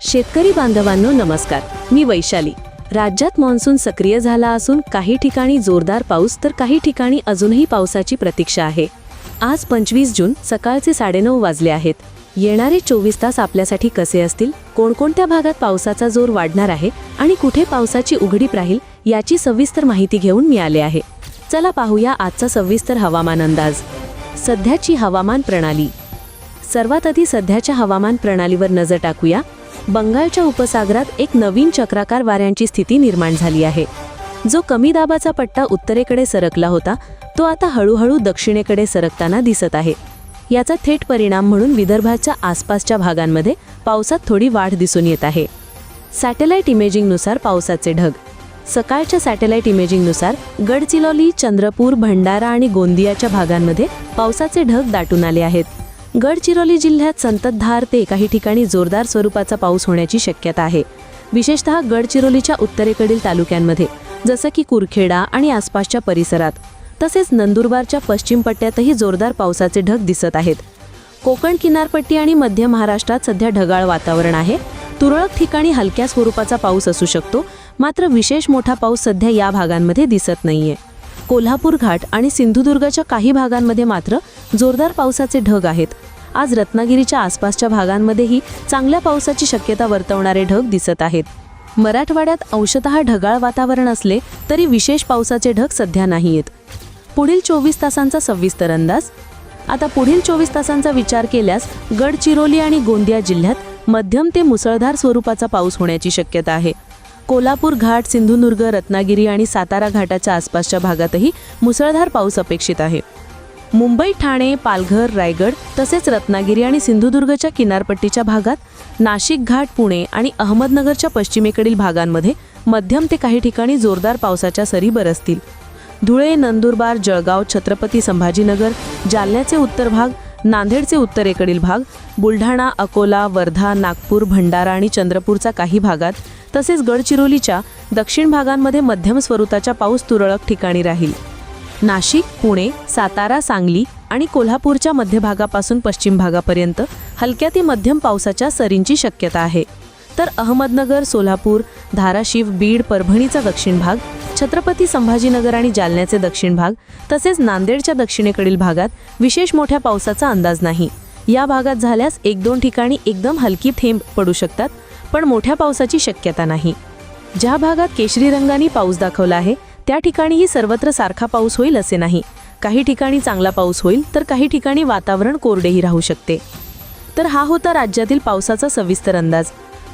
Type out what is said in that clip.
शेतकरी बांधवांनो नमस्कार. मी वैशाली. राज्यात मान्सून सक्रिय झाला असून काही ठिकाणी जोरदार पाऊस तर काही ठिकाणी अजूनही पावसाची प्रतीक्षा आहे. आज पंचवीस जून सकाळचे साडेनऊ वाजले आहेत. येणारे चोवीस तास आपल्यासाठी कसे असतील? कोणकोणत्या भागात पावसाचा जोर वाढणार आहे? आणि कुठे पावसाची उघडीप राहील? याची सविस्तर माहिती घेऊन मी आले आहे. चला पाहूया आजचा सविस्तर हवामान अंदाज. सध्याची हवामान प्रणाली. सर्वात आधी सध्याच्या हवामान प्रणालीवर नजर टाकूया. बंगालच्या उपसागरात एक नवीन चक्राकार वाऱ्यांची स्थिती निर्माण झाली आहे. जो कमी दाबाचा पट्टा उत्तरेकडे सरकला होता तो आता हळूहळू दक्षिणेकडे सरकताना दिसत आहे. याचा थेट परिणाम म्हणून विदर्भाच्या आसपासच्या भागांमध्ये पावसात थोडी वाढ दिसून येत आहे. सॅटेलाइट इमेजिंगनुसार पावसाचे ढग. सकाळच्या सॅटेलाइट इमेजिंगनुसार गडचिरोली चंद्रपूर भंडारा आणि गोंदियाच्या भागांमध्ये पावसाचे ढग दाटून आले आहेत. गडचिरोली जिल्ह्यात संततधार ते काही ठिकाणी जोरदार स्वरूपाचा पाऊस होण्याची शक्यता आहे. विशेषतः गडचिरोलीच्या उत्तरेकडील तालुक्यांमध्ये जसं की कुरखेडा आणि आसपासच्या परिसरात. तसेच नंदुरबारच्या पश्चिम पट्ट्यातही जोरदार पावसाचे ढग दिसत आहेत. कोकण किनारपट्टी आणि मध्य महाराष्ट्रात सध्या ढगाळ वातावरण आहे. तुरळक ठिकाणी हलक्या स्वरूपाचा पाऊस असू शकतो मात्र विशेष मोठा पाऊस सध्या या भागांमध्ये दिसत नाहीये. कोल्हापूर घाट आणि सिंधुदुर्गाच्या काही भागांमध्ये मात्र जोरदार पावसाचे ढग आहेत. आज रत्नागिरीच्या आसपासच्या भागांमध्येही चांगल्या पावसाची शक्यता वर्तवणारे ढग दिसत आहेत. मराठवाड्यात अंशतः ढगाळ वातावरण असले तरी विशेष पावसाचे ढग सध्या नाहीयेत. पुढील चोवीस तासांचा सविस्तर अंदाज? आता पुढील चोवीस तासांचा विचार केल्यास गडचिरोली आणि गोंदिया जिल्ह्यात मध्यम ते मुसळधार स्वरूपाचा पाऊस होण्याची शक्यता आहे. कोल्हापूर घाट सिंधुदुर्ग रत्नागिरी आणि सातारा घाटाच्या आसपासच्या भागातही मुसळधार पाऊस अपेक्षित आहे. मुंबई ठाणे पालघर रायगड तसेच रत्नागिरी आणि सिंधुदुर्गच्या किनारपट्टीच्या भागात नाशिक घाट पुणे आणि अहमदनगरच्या पश्चिमेकडील भागांमध्ये मध्यम ते काही ठिकाणी जोरदार पावसाच्या सरी बरसतील. धुळे नंदुरबार जळगाव छत्रपती संभाजीनगर जालन्याचे उत्तर भाग नांदेडचे उत्तरेकडील भाग बुलढाणा अकोला वर्धा नागपूर भंडारा आणि चंद्रपूरचा काही भागात तसेच गडचिरोलीच्या दक्षिण भागांमध्ये मध्यम स्वरूपाचा पाऊस तुरळक ठिकाणी राहील. नाशिक पुणे सातारा सांगली आणि कोल्हापूरच्या मध्य भागापासून पश्चिम भागापर्यंत हलक्या ते मध्यम पावसाच्या सरींची शक्यता आहे. तर अहमदनगर सोलापूर धाराशिव बीड परभणीचा दक्षिण भाग छत्रपती संभाजीनगर आणि जालन्याचे दक्षिण भाग तसेच नांदेडच्या दक्षिणेकडील भागात विशेष मोठ्या पावसाचा अंदाज नाही. या भागात झाल्यास एक दोन ठिकाणी एकदम हलकी थेंब पडू शकतात पण मोठ्या पावसाची शक्यता नाही. ज्या भागात केशरी रंगाने पाऊस दाखवला आहे त्या ठिकाणीही सर्वत्र सारखा पाऊस होईल असे नाही. काही ठिकाणी चांगला पाऊस होईल तर काही ठिकाणी वातावरण कोरडेही राहू शकते. तर हा होता राज्यातील पावसाचा सविस्तर अंदाज.